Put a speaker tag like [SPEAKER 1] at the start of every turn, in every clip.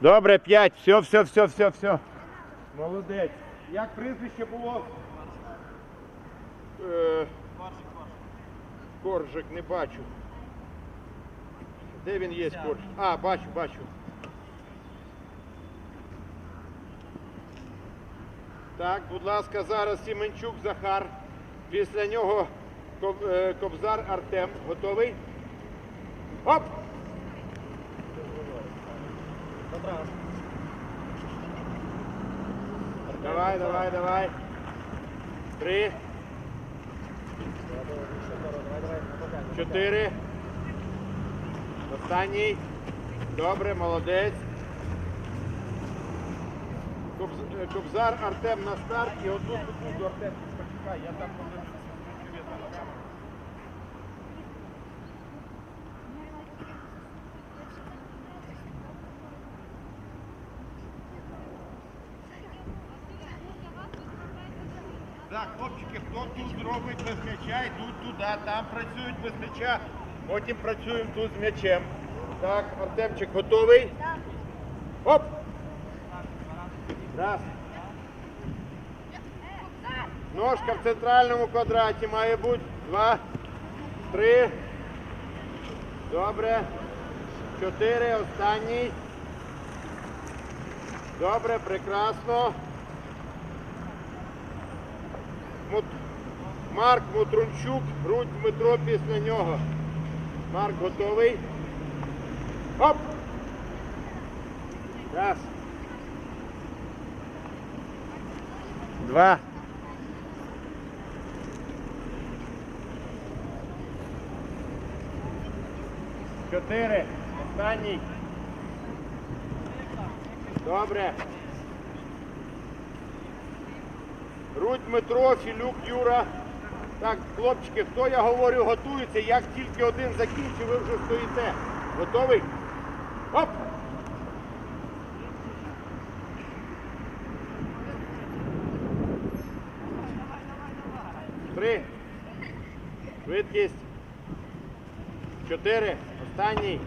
[SPEAKER 1] Добре, п'ять. Все, все, все, все, все. Молодець. Як прізвище було? Е, Коржик, не бачу. Де він є коржик? А, бачу, бачу. Так, будь ласка, зараз Сіменчук Захар. Після нього е, Кобзар Артем. Готовий? Оп! Давай, давай, давай. Три. Чотири. Останній. Добре, молодець. Е, Кобзар Артем на старт і одну секунду Артем. Почекай, я там подивлюся. Так, хлопчики, хто тут робить без м'яча, йдуть туди, там працюють без м'яча, потім працюємо тут з м'ячем. Так, Артемчик готовий? Оп! Раз. Ножка в центральному квадраті має бути. Два. Три. Добре. Чотири. Останній. Добре, прекрасно. Мут... Марк Мутрунчук, грудь Дмитро після нього. Марк готовий. Оп! Раз. Два. Чотири. Останній. Добре. Рудь Дмитро, Філюк Юра. Так, хлопчики, хто я говорю, готується. Як тільки один закінчив, ви вже стоїте. Готовий? Оп! Три. Швидкість. Чотири. Останній.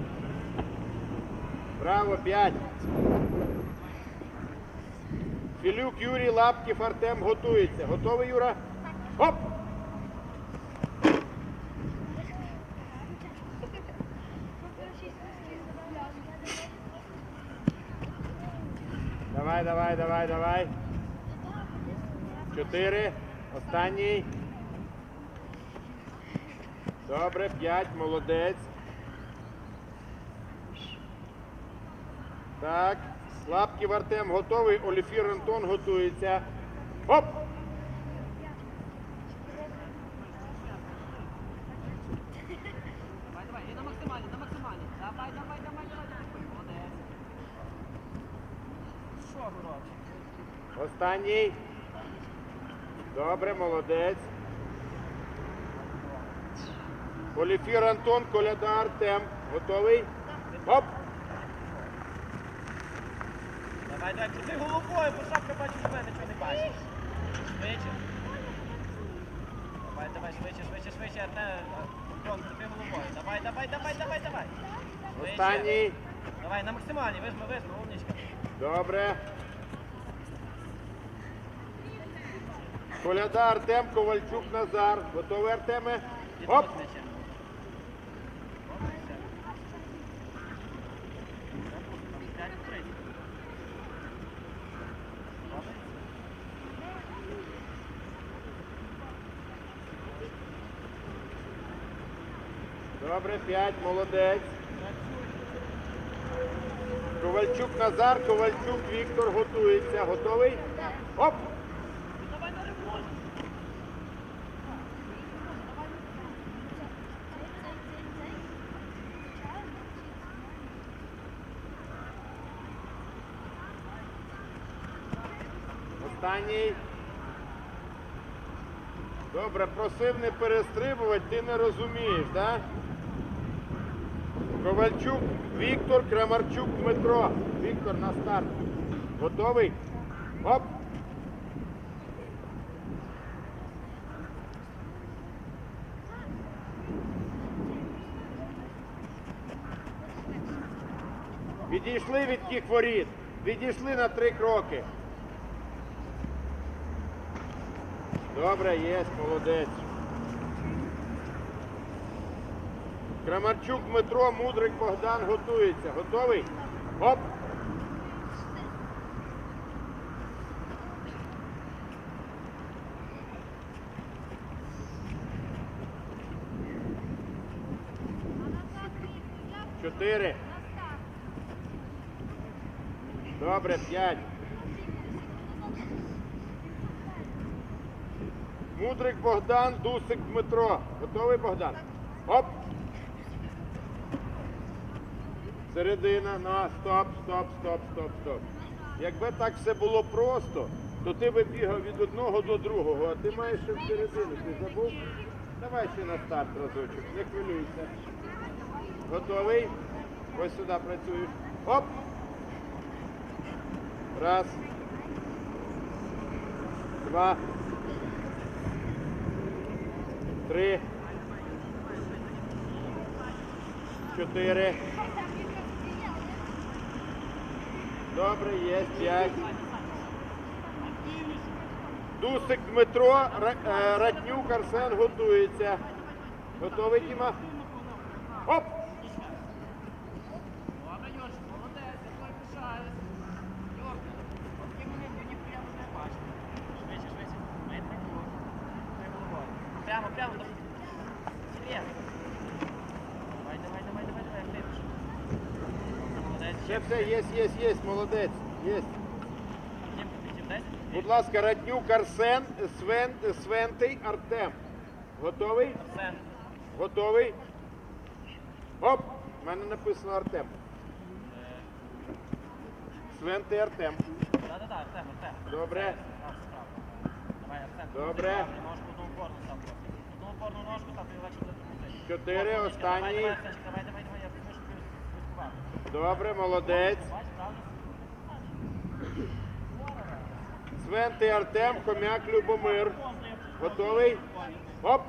[SPEAKER 1] Браво, п'ять. Філюк Юрій Лапків Артем готується. Готовий, Юра? Оп! Давай, давай, давай, давай. Чотири. Останній. Добре, п'ять, молодець. Так. Лапків Артем готовий. Оліфір Антон готується. Оп! Останній. Добре, молодець. Оліфір Антон, Коляда Артем. Готовий? Оп!
[SPEAKER 2] Давай, давай, крути головою, бо шапка бачиш, тебе нічого не бачиш. Швидше. Давай, давай, швидше, швидше, швидше, Арне, Антон, крути головою. Давай, давай, давай, давай, давай. Швидше.
[SPEAKER 1] Останній.
[SPEAKER 2] Давай, на максимальні, вижми, вижми, умничка.
[SPEAKER 1] Добре. Коляда Артем, Ковальчук Назар. Готовий Артеме? Оп!
[SPEAKER 2] Відпусти
[SPEAKER 1] Добре, п'ять, молодець. Ковальчук Назар, Ковальчук Віктор готується. Готовий? Оп! Останній. Добре, просив не перестрибувати, ти не розумієш, так? Ковальчук Віктор, Крамарчук Дмитро. Віктор на старт. Готовий? Оп! Відійшли від тих воріт. Відійшли на три кроки. Добре, є, молодець. Крамарчук Дмитро, Мудрик Богдан готується. Готовий? Оп! Чотири. Добре, п'ять. Мудрик Богдан, Дусик Дмитро. Готовий Богдан? Оп! Середина, на, стоп, стоп, стоп, стоп, стоп. Якби так все було просто, то ти би бігав від одного до другого, а ти маєш ще всередину. Ти забув? Давай ще на старт разочок, не хвилюйся. Готовий? Ось сюди працюєш. Оп! Раз. Два. Три. Чотири. Добре, є. П'ять. Дусик Дмитро, е, Ратнюк Арсен готується. Готовий, Діма? Оп!
[SPEAKER 2] Добре, Йорчик, молодець, я твою пишаюсь. Йорка, от такі моменти ніхуя не бачиш. Швидше, швидше. Метри крок. Три головою. Прямо, прямо. до- Стріляй. Давай, давай, давай, давай, давай, глибше. Молодець.
[SPEAKER 1] Все, все, є, є, є, молодець. Є. Будь ласка, Ратнюк Арсен, Свен, Свентий Артем. Готовий?
[SPEAKER 2] Арсен.
[SPEAKER 1] Готовий? Оп! У мене написано Артем. Свентий Артем.
[SPEAKER 2] Да-да-да, Артем, Артем.
[SPEAKER 1] Добре.
[SPEAKER 2] Давай, Артем.
[SPEAKER 1] Добре.
[SPEAKER 2] Ножку одну опорну став. Одну опорну ножку став, тобі легше буде.
[SPEAKER 1] Чотири, останній.
[SPEAKER 2] Давай, давай, давай, я що ти відкував.
[SPEAKER 1] Добре, молодець.
[SPEAKER 2] Правильно?
[SPEAKER 1] Артем, Хомяк Любомир. Готовий? Оп!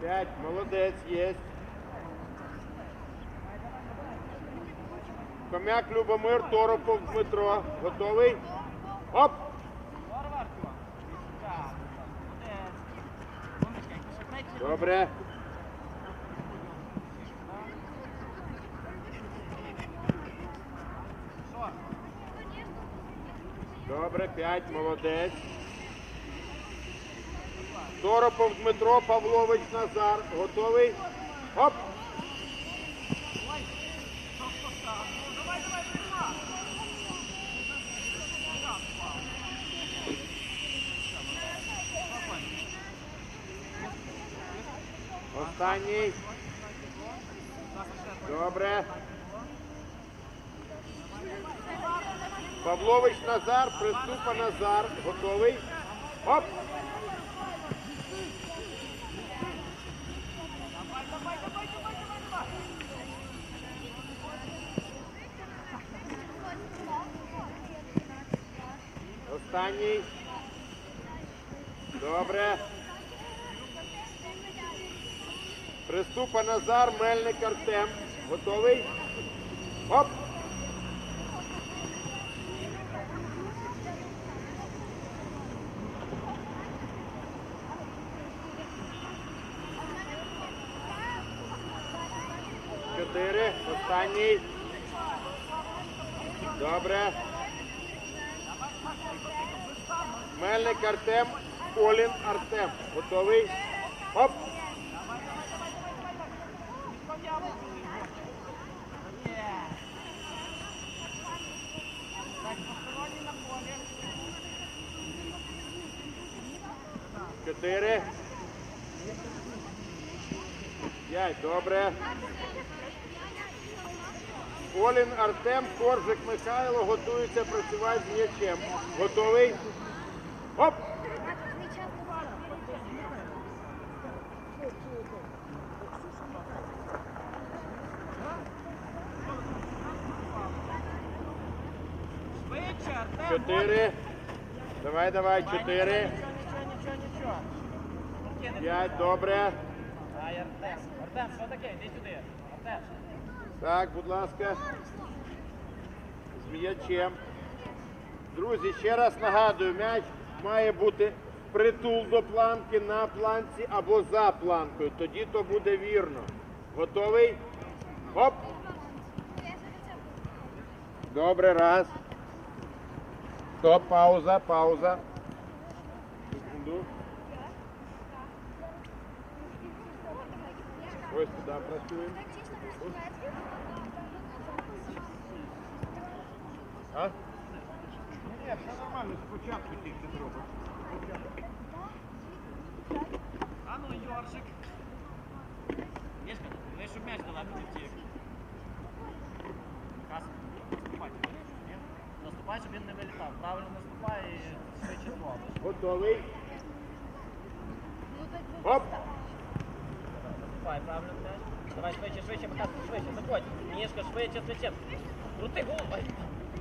[SPEAKER 1] П'ять, молодець, є. Хомяк Любомир, Торопов Дмитро. Готовий? Оп! Добре. Добре, п'ять, молодець. Торопов Дмитро, Павлович Назар. Готовий? Оп!
[SPEAKER 2] Давай, давай, прийма.
[SPEAKER 1] Останній. Добре. Павлович Назар, приступа Назар. Готовий? Оп! Останній. Добре. Приступа Назар, Мельник Артем. Готовий? Оп! Чотири. Останній. Добре. Мельник Артем, Олін Артем. Готовий? Оп! Чотири. П'ять. Добре. Олін Артем, Коржик Михайло готується працювати з м'ячем. Готовий? Оп! Чотири. Давай, давай, чотири. П'ять, добре.
[SPEAKER 2] Ай, Артем. Артем, що таке? Іди сюди. Артем.
[SPEAKER 1] Так, будь ласка. З м'ячем. Друзі, ще раз нагадую, м'яч має бути притул до планки на планці або за планкою. Тоді то буде вірно. Готовий? Хоп! Добре, раз. Стоп, пауза, пауза. Ось туди працюємо. А? Ні, все нормально, спочатку тільки зробиш.
[SPEAKER 2] А ну, Йоршик. Мішка, ви щоб м'яч далеко не втік. Кас, наступай. Ні? Наступай, щоб він не вилітав. Правильно наступай і швидше зробиш.
[SPEAKER 1] Готовий? Хоп!
[SPEAKER 2] Правильно м'яч. Давай швидше, швидше, Макас, швидше, заходь. Мішка, швидше, швидше. Крути голову.